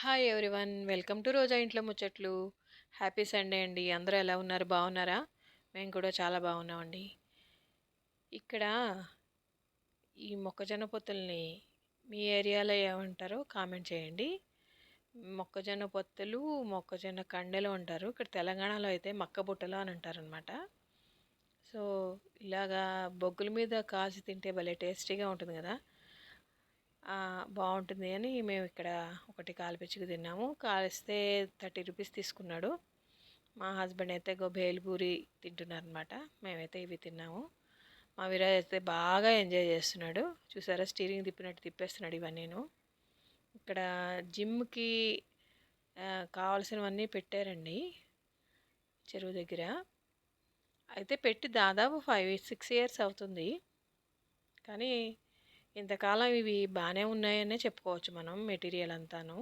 Hi everyone. Welcome to Roja ఇంట్లో ముచ్చట్లు. Happy Sunday అండి. అందరూ ఎలా ఉన్నారు? బాగున్నారా? మేము కూడా చాలా బాగున్నామండి. ఇక్కడ ఈ మొక్కజొన్న పొత్తుల్ని మీ ఏరియాలో ఏమంటారో కామెంట్ చేయండి. మొక్కజొన్న పొత్తులు మొక్కజొన్న కండెలు అంటారు. ఇక్కడ తెలంగాణలో అయితే మక్క బుట్టలు అని అంటారనమాట సో ఇలాగా బొగ్గుల మీద కాల్చి తింటే భలే టేస్టీగా ఉంటుంది కదా. బాగుంటుంది అని మేము ఇక్కడ ఒకటి కాల్పించుకు తిన్నాము. కాలిస్తే థర్టీ రూపీస్ తీసుకున్నాడు. మా హస్బెండ్ అయితే గో తింటున్నారనమాట మేమైతే ఇవి తిన్నాము. మా విరాజ్ అయితే బాగా ఎంజాయ్ చేస్తున్నాడు. చూసారా? స్టీరింగ్ తిప్పినట్టు తిప్పేస్తున్నాడు ఇవన్నీ నేను ఇక్కడ జిమ్కి కావాల్సినవన్నీ పెట్టారండి చెరువు దగ్గర. అయితే పెట్టి దాదాపు ఫైవ్ సిక్స్ ఇయర్స్ అవుతుంది. కానీ ఇంతకాలం ఇవి బాగానే ఉన్నాయనే చెప్పుకోవచ్చు మనం మెటీరియల్ అంతాను.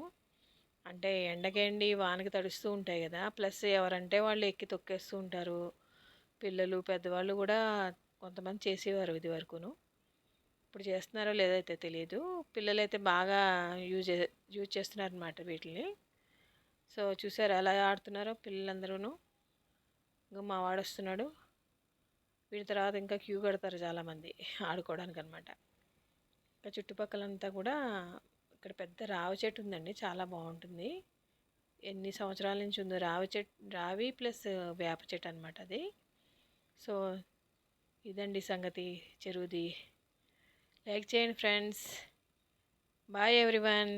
అంటే ఎండకేండి వానకి తడుస్తూ ఉంటాయి కదా. ప్లస్ ఎవరంటే వాళ్ళు ఎక్కి తొక్కేస్తూ ఉంటారు. పిల్లలు పెద్దవాళ్ళు కూడా కొంతమంది చేసేవారు ఇది వరకును. ఇప్పుడు చేస్తున్నారో లేదైతే తెలియదు పిల్లలు అయితే బాగా యూజ్ యూజ్ చేస్తున్నారు అనమాట వీటిని. సో చూసారు ఎలా ఆడుతున్నారో పిల్లలందరూ ఇంకా మా వాడు వస్తున్నాడు వీటి తర్వాత ఇంకా క్యూ కడతారు చాలామంది ఆడుకోవడానికి అనమాట ఇంకా చుట్టుపక్కలంతా కూడా ఇక్కడ పెద్ద రావి చెట్టు ఉందండి చాలా బాగుంటుంది. ఎన్ని సంవత్సరాల నుంచి ఉందో రావి చెట్టు రావి ప్లస్ వేప చెట్టు అనమాట అది. సో ఇదండి సంగతి చెరువుది. లైక్ చేయండి ఫ్రెండ్స్. Bye everyone.